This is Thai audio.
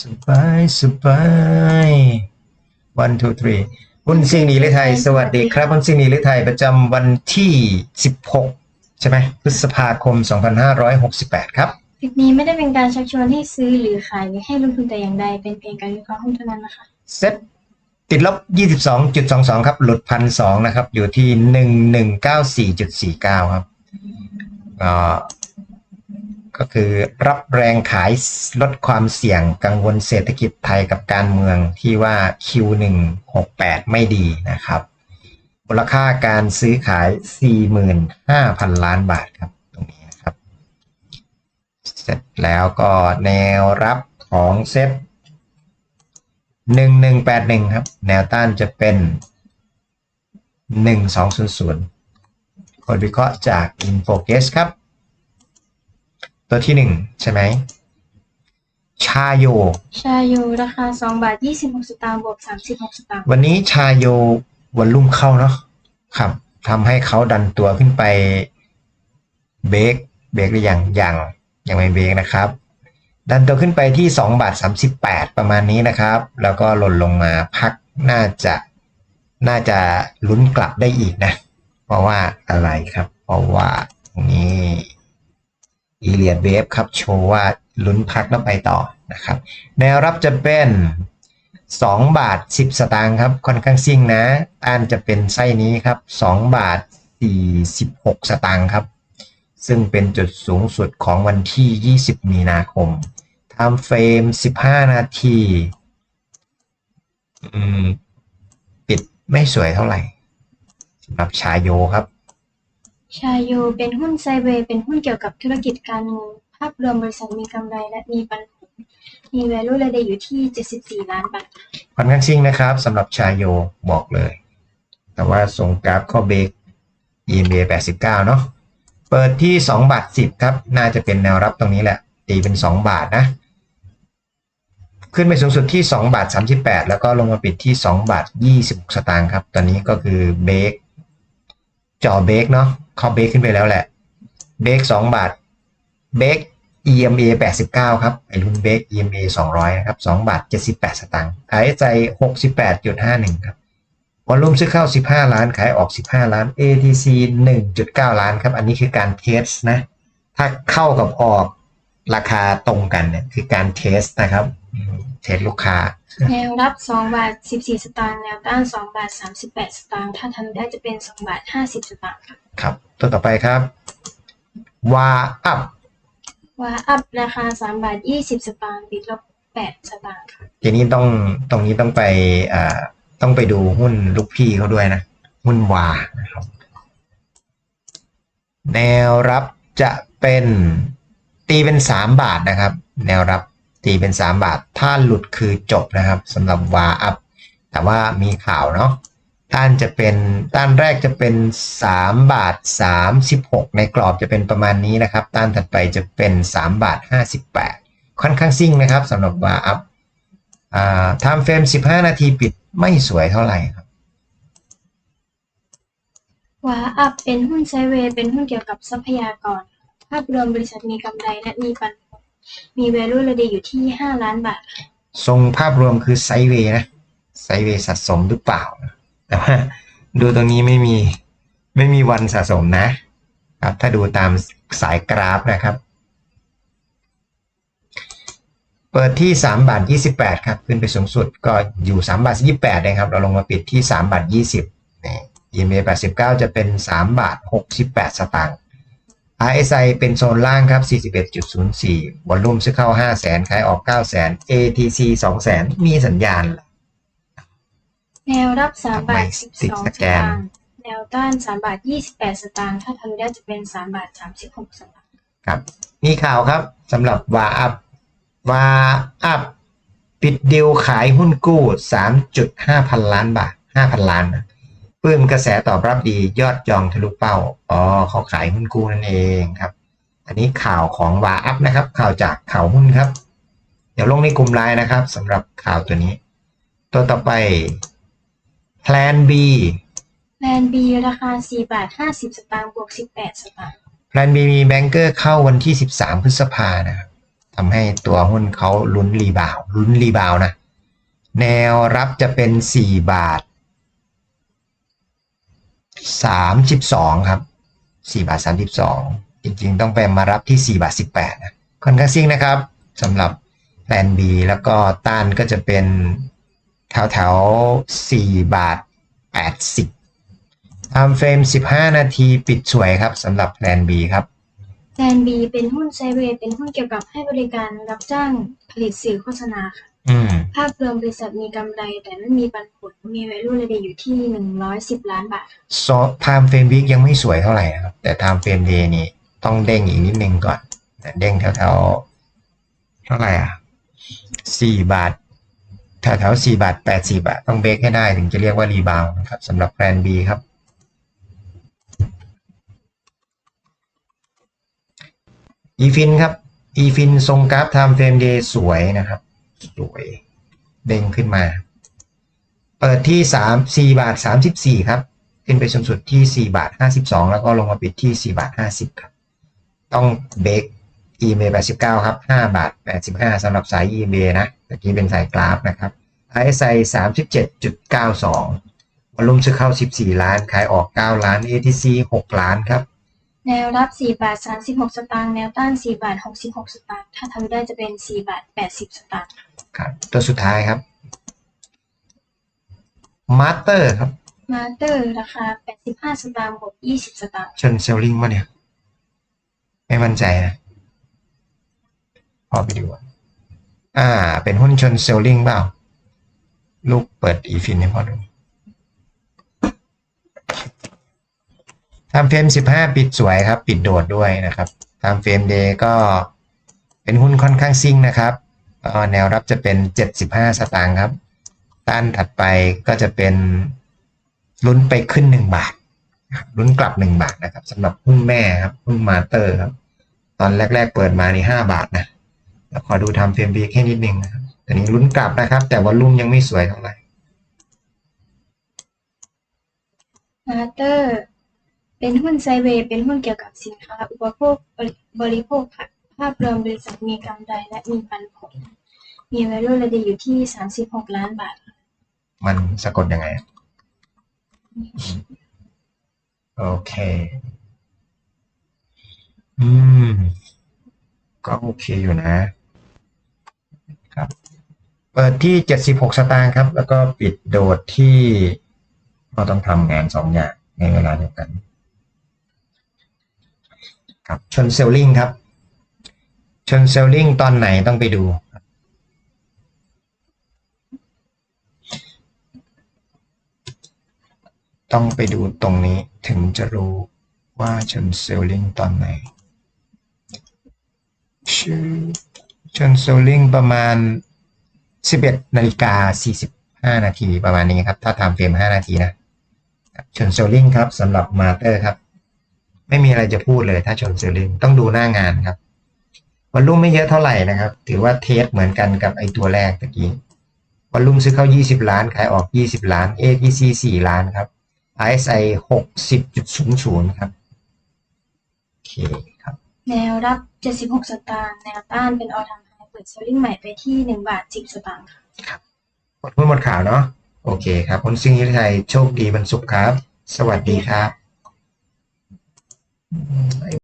สบายสบาย one two three หุ้นซิงหนีฤทัยสวัสดีครับหุ้นซิงหนีฤทัยประจำวันที่ 16 ใช่ไหมพฤษภาคม 2568 ครับคลิปนี้ไม่ได้เป็นการชักชวนให้ซื้อหรือขายหรือให้ลงทุนแต่อย่างใด เป็นเพียงการวิเคราะห์หุ้นเท่านั้นนะคะ เซ็ตติดลบ 22.22 ครับ หลุดพันสองนะครับ อยู่ที่ 1194.49 ครับ ก็คือรับแรงขายลดความเสี่ยงกังวลเศรษฐกิจไทยกับการเมืองที่ว่า Q168 ไม่ดีนะครับมูลค่าการซื้อขาย 45,000 ล้านบาทครับตรงนี้นะครับ เสร็จแล้วก็แนวรับของเซ็ตหนึ่งหนึ่งแปดหนึ่งครับ แนวต้านจะเป็นหนึ่งสองศูนย์ศูนย์คนวิเคราะห์จาก InFocus ครับ ตัวที่หนึ่งใช่ไหม ชาโย ชาโยราคา2บาท26สตางค์บวก36สตางค์วันนี้ชาโยวอลลุ่มเข้าเนาะครับทำให้เขาดันตัวขึ้นไปเบรกเบรกหรือยังยังยังไม่เบรกนะครับ ดันตัวขึ้นไปที่2บาท38 ประมาณนี้นะครับ แล้วก็หล่นลงมาพักน่าจะน่าจะลุ้นกลับได้อีกนะ เพราะว่าอะไรครับ เพราะว่าตรงนี้อีเลียดเวฟครับ โชว์ว่าลุ้นพักแล้วไปต่อนะครับ แนวรับจะเป็น 2 บาท 10 สตางค์ครับ ค่อนข้างซิ่งนะต้านจะเป็นไส้นี้ครับ 2 บาท 46 สตางค์ครับ ซึ่งเป็นจุดสูงสุดของวันที่ 20 มีนาคม time frame 15 นาทีปิดไม่สวยเท่าไหร่สำหรับชายโยครับ ชาโย เป็นหุ้นไซเวย์ เป็นหุ้นเกี่ยวกับธุรกิจการเงิน ภาพรวมบริษัทมีกำไรและมีปันผล มี value รายได้อยู่ที่ 74 ล้านบาทค่อนข้างซิ่งนะครับสำหรับชายโยบอกเลย แต่ว่าส่งกราฟเข้าเบรก EMA 89 เนาะเปิดที่ 2 บาท 10 ครับ น่าจะเป็นแนวรับตรงนี้แหละ ตีเป็น 2 บาทนะ ขึ้นไปสูงสุดที่ 2 บาท 38 แล้วก็ลงมาปิดที่ 2 บาท 26 สตางค์ครับ ตอนนี้ก็คือเบรก จ่อเบรกเนาะเขาเบรกขึ้นไปแล้วแหละ เบรก2บาท เบรก EMA 89 ครับไอรุ่นเบรก EMA 200 นะครับ 2 บาท 78 สตางค์ขายใจ68.51 ครับวอลลุ่มซื้อเข้า 15 ล้าน ขายออก 15 ล้าน ATC 1.9 ล้านครับ อันนี้คือการเทสนะ ถ้าเข้ากับออก ราคาตรงกันเนี่ยคือการเทสนะครับอืมเทสลูกค้า แนวรับ 2 บาท 14 สตางค์แนวต้าน 2 บาท 38 สตางค์ถ้าทำได้จะเป็น 2 บาท 50 สตางค์ค่ะครับ ตัวต่อไปครับวาอัพว่าอัพราคา 3 บาท 20 สตางค์ติดลบ 8 สตางค์ค่ะทีนี้ต้องตรงนี้ต้องไปอ่าต้องไปดูหุ้นลูกพี่เขาด้วยนะ หุ้นวานะครับ แนวรับจะเป็น ตีเป็นสามบาทนะครับ แนวรับตีเป็นสามบาท ถ้าหลุดคือจบนะครับสำหรับวาอัพแต่ว่ามีข่าวเนาะต้านจะเป็นต้านแรกจะเป็นสามบาทสามสิบหกในกรอบจะเป็นประมาณนี้นะครับ ต้านถัดไปจะเป็นสามบาทห้าสิบแปดค่อนข้างซิ่งนะครับสำหรับวาอัพอ่าไทม์เฟรม15 นาทีปิดไม่สวยเท่าไหร่ครับวาอัพเป็นหุ้นไซเวย์เป็นหุ้นเกี่ยวกับทรัพยากร ภาพรวมบริษัทมีกำไรและมีปันผลมี value รายได้อยู่ที่ 5 ล้านบาท ทรงภาพรวมคือไซด์เวย์นะ ไซด์เวย์สะสมหรือเปล่า แต่ว่าดูตรงนี้ไม่มีไม่มีวันสะสมนะครับ ถ้าดูตามสายกราฟนะครับ เปิดที่3บาท28 ครับ ขึ้นไปสูงสุดก็อยู่3บาท28นะครับ เราลงมาปิดที่3บาท20นี่ EMA 89 จะเป็น3บาท68 สตางค์ RSI เป็นโซนล่างครับ 41.04 วอลลุ่มซื้อเข้า 5 0 0 0 0 0 ขายออก 9 0 0 0 0 ATC 2 0 0 0 0 มีสัญญาณเหรอแนวรับ 3 บาทติด12สสแกนตางค์แนวต้าน 3 บาท 28 สตางค์ ถ้าทำได้จะเป็น 3 บาท 36 สตางค์ ครับ มีข่าวครับสำหรับวาอัพวาอัพปิดดีลขายหุ้นกู้ 3.5 พันล้านบาท5,000ล้านนะป ลื้มกระแสตอบรับดียอดจองทะลุเป้า อ๋อเขาขายหุ้นกู้นั่นเองครับ อันนี้ข่าวของวาอัพนะครับ ข่าวจากข่าวหุ้นครับ เดี๋ยวลงในกลุ่มไลน์นะครับสำหรับข่าวตัวนี้ ตัวต่อไป Plan B แลนบีราคา 4 บาท 50 สตางค์บวก 18 สตางค์แพลน B มีแบงเกอร์เข้าวันที่ 13 พฤษภานะครับทำให้ตัวหุ้นเขาลุ้นรีบาวด์ลุ้นรีบาวด์นะ แนวรับจะเป็น 4 บาท 32ครับ4บาท32จริงๆ ต้องไปมารับที่4บาท18นะค่อนข้างซิ่งนะครับสำหรับแพลน B แล้วก็ต้านก็จะเป็นแถวแถวๆ4บาท80ทำเฟรม15นาทีปิดสวยครับสำหรับแพลน B ครับแซนบีเป็นหุ้นไซเวย์เป็นหุ้นเกี่ยวกับให้บริการรับจ้างผลิตสื่อโฆษณาค่ะ อืม ภาพรวมบริษัทมีกำไรแต่ไม่มีปันผล มี value ระเดอยู่ที่ 110 ล้านบาทโซไทม์เฟรมวิกยังไม่สวยเท่าไหร่นะครับ แต่ไทม์เฟรมเดย์นี่ต้องเด้งอีกนิดนึงก่อนแต่เด้งแถวแถวๆเท่าไหร่อะสี่บาทแถวแถวสี่บาทแปดสี่บาทต้องเบรกให้ได้ถึงจะเรียกว่ารีบาวด์นะครับสำหรับแบรนด์ B ครับ อีฟินครับ อีฟินทรงกราฟไทม์เฟรมเดย์สวยนะครับ สวยเด้งขึ้นมา เปิดที่สามสี่บาทสามสิบสี่ครับ ขึ้นไปสูงสุดที่สี่บาทห้าสิบสองแล้วก็ลงมาปิดที่สี่บาทห้าสิบครับ ต้องเบรก EMA แปดสิบเก้าครับห้าบาทแปดสิบห้าสำหรับสาย EMA นะตะกี้เป็นสายกราฟนะครับ RSI สามสิบเจ็ดจุดเก้าสองวอลุ่มซื้อเข้าสิบสี่ล้าน ขายออกเก้าล้าน ATC หกล้านครับ แนวรับ 4 บาท 36 สตางค์ แนวต้าน 4 บาท 66 สตางค์ ถ้าทำได้จะเป็น 4 บาท 80 สตางค์ ครับ ตัวสุดท้ายครับมาสเตอร์ครับมาเตอร์ราคา85สตางค์บวก20สตางค์ชนเซลลิงมาเนี่ย ไม่มั่นใจนะ พอไปดูอะอ่า เป็นหุ้นชนเซลลิงเปล่า ลูกเปิดอีฟินให้พอดูทำเฟรม15ปิดสวยครับ ปิดโดดด้วยนะครับทำเฟรมเดย์ก็เป็นหุ้นค่อนข้างซิ่งนะครับ ก็แนวรับจะเป็น 75 สตางค์ครับ ต้านถัดไปก็จะเป็นลุ้นไปขึ้น 1 บาทลุ้นกลับ 1 บาทนะครับสำหรับหุ้นแม่ครับหุ้นมาเตอร์ครับ ตอนแรก ๆ เปิดมานี่5บาทนะแล้วขอดูทำเฟรมบีแค่นิดนึงนะครับต่นี้ลุ้นกลับนะครับ แต่วอลลุ่มยังไม่สวยเท่าไหร่มาเตอร์เป็นหุ้นไซเวย์เป็นหุ้นเกี่ยวกับสินค้า อุปโภคบริโภคค่ะภาพรวมบริษัทมีกำไรและมีปันผล มี value ระเดอยู่ที่36ล้านบาท มันสะกดยังไง โอเค อืม ก็โอเคอยู่นะ ครับ เปิดที่76สตางค์ครับ แล้วก็ปิดโดดที่เราต้องทำงานสองอย่างในเวลาเดียวกัน ครับ ชนเซลลิงครับ ชนเซลลิงตอนไหนต้องไปดู ต้องไปดูตรงนี้ถึงจะรู้ว่าชนเซลลิงตอนไหนชื่อชนเซลลิงประมาณ 11นาฬิกา45 นาทีประมาณนี้ครับ ถ้าทำเฟรม 5 นาทีนะชนเซลลิงครับสำหรับมาเตอร์ครับ ไม่มีอะไรจะพูดเลยถ้าชนเซลลิงต้องดูหน้างานครับวอลลุ่มไม่เยอะเท่าไหร่นะครับ ถือว่าเทสเหมือนกันกับไอตัวแรกตะกี้วอลลุ่มซื้อเข้า 20 ล้าน ขายออก 20 ล้าน ATC 4ล้านครับ RSI 60.00ครับ โอเคครับ แนวรับ 76 สตางค์แนวต้านเป็นออทามไฮเปิดเซลลิงใหม่ไปที่ 1 บาท 10 สตางค์ค่ะหมดหุ้นหมดข่าวเนาะ โอเคครับคุณซิงห์ยิทไทยโชคดีบรรสุขครับ สวัสดีครับ